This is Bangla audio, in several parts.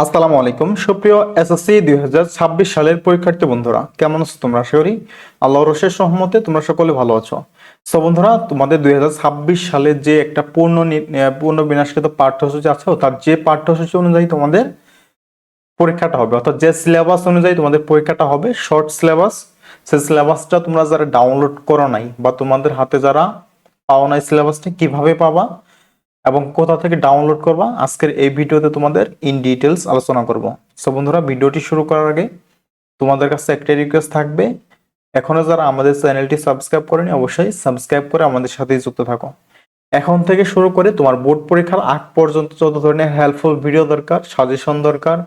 আসসালামু আলাইকুম। সুপ্রিয় এসএসসি দু হাজার ছাব্বিশ সালের পরীক্ষার্থী বন্ধুরা, কেমন আছো তোমরা? আশা করি আল্লাহর রশের সহমতে তোমরা সকলে ভালো আছো। সো বন্ধুরা, তোমাদের দুই সালের যে একটা পূর্ণ পূর্ণ বিনাশকৃত পাঠ্যসূচি আছে তার যে পাঠ্যসূচি অনুযায়ী তোমাদের পরীক্ষাটা হবে, অর্থাৎ যে সিলেবাস অনুযায়ী তোমাদের পরীক্ষাটা হবে শর্ট সিলেবাস সেই সিলেবাসটা তোমরা যারা ডাউনলোড করো নাই বা তোমাদের হাতে যারা পাও নাই সিলেবাসটা কীভাবে পাবা? এবং কোথা থেকে ডাউনলোড করবা, আজকের এই ভিডিওতে তোমাদের ইন ডিটেলস আলোচনা করব। সো বন্ধুরা, ভিডিওটি শুরু করার আগে তোমাদের কাছে একটা রিকোয়েস্ট থাকবে, এখনও যারা আমাদের চ্যানেলটি সাবস্ক্রাইব করেনি, অবশ্যই সাবস্ক্রাইব করে আমাদের সাথেই যুক্ত থাকো। এখন থেকে শুরু করে তোমার বোর্ড পরীক্ষার আগ পর্যন্ত যত ধরনের হেল্পফুল ভিডিও দরকার সাজেশন দরকার,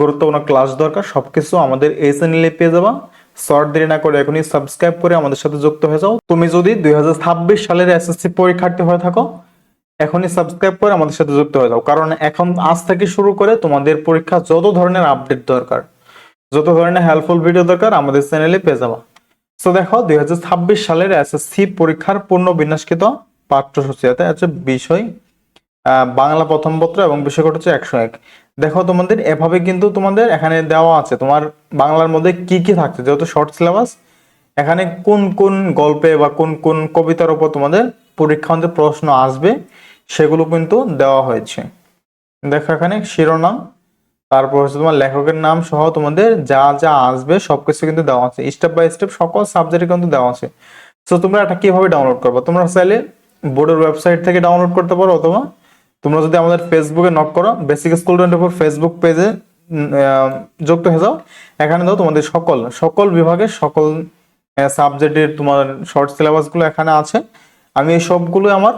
গুরুত্বপূর্ণ ক্লাস দরকার, সবকিছু আমাদের এই চ্যানেলে পেয়ে যাবা। শর্ট দেরি না করে এখনই সাবস্ক্রাইব করে আমাদের সাথে যুক্ত হয়ে যাও। তুমি যদি দুই হাজার ছাব্বিশ সালের এসএসসি পরীক্ষার্থী হয়ে থাকো এখনই সাবস্ক্রাইব করে আমাদের সাথে যুক্ত হয়ে যাও। কারণ এখন আজ থেকে শুরু করে তোমাদের পরীক্ষা যত ধরনের আপডেট দরকার, যত ধরনের হেল্পফুল ভিডিও দরকার আমাদের চ্যানেলে পেয়ে যাবা। সো দেখো, দুই সালের এসএসসি পরীক্ষার পূর্ণ বিন্যাসকৃত পাঠ্যসূচি আছে বিষয় বাংলা প্রথম পত্র এবং বিষয়কট হচ্ছে একশো এক। দেখো, তোমাদের এভাবে কিন্তু তোমাদের এখানে দেওয়া আছে, তোমার বাংলার মধ্যে কি কি থাকছে, যেহেতু শর্ট সিলেবাস এখানে কোন কোন গল্পে বা কোন কোন কবিতার উপর তোমাদের পরীক্ষান্তে প্রশ্ন আসবে। সেগুলো কিন্তু দেওয়া হয়েছে। দেখো এখানে শিরোনাম, তারপর হচ্ছে তোমার লেখকের নাম সহ তোমাদের যা যা আসবে সবকিছু কিন্তু দেওয়া আছে। স্টেপ বাই স্টেপ সকল সাবজেক্টে কিন্তু দেওয়া আছে। তো তোমরা এটা কীভাবে ডাউনলোড করবে? তোমরা চাইলে বোর্ডের ওয়েবসাইট থেকে ডাউনলোড করতে পারো অথবা তোমরা যদি আমাদের ফেসবুকে নক করো বেসিক স্কুল টোয়েন্টি ফেসবুক পেজে যুক্ত হয়ে যাও। এখানে দাও তোমাদের সকল সকল বিভাগের সকল সাবজেক্টের তোমার শর্ট সিলেবাসগুলো এখানে আছে। আমি এই সবগুলো আমার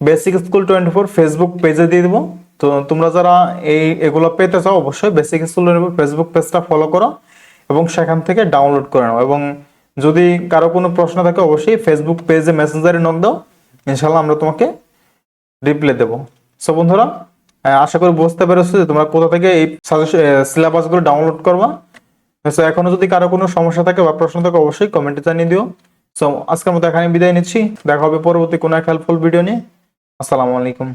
basic school twenty four Facebook পেজে দিয়ে দেবো। তো তোমরা যারা এই, এগুলো পেতে চাও, অবশ্যই basic school twenty four Facebook পেজটা ফলো করো এবং সেখান থেকে ডাউনলোড করে নাও। এবং যদি কারও কোনো প্রশ্ন থাকে, অবশ্যই ফেসবুক পেজে মেসেঞ্জারে নক দাও। ইনশাল্লাহ আমরা তোমাকে রিপ্লাই দেবো। সো বন্ধুরা আশা করি বুঝতে পেরেছ যে তোমরা কোথা থেকে এই সিলেবাসগুলো ডাউনলোড করবা। সো এখনও যদি কারও কোনো সমস্যা থাকে বা প্রশ্ন থাকে, অবশ্যই কমেন্টে জানিয়ে দিও। সো আজকের মতো এখানে বিদায় নিচ্ছি। দেখা হবে পরবর্তী কোনো এক হেল্পফুল ভিডিও নিয়ে। আসসালামু আলাইকুম।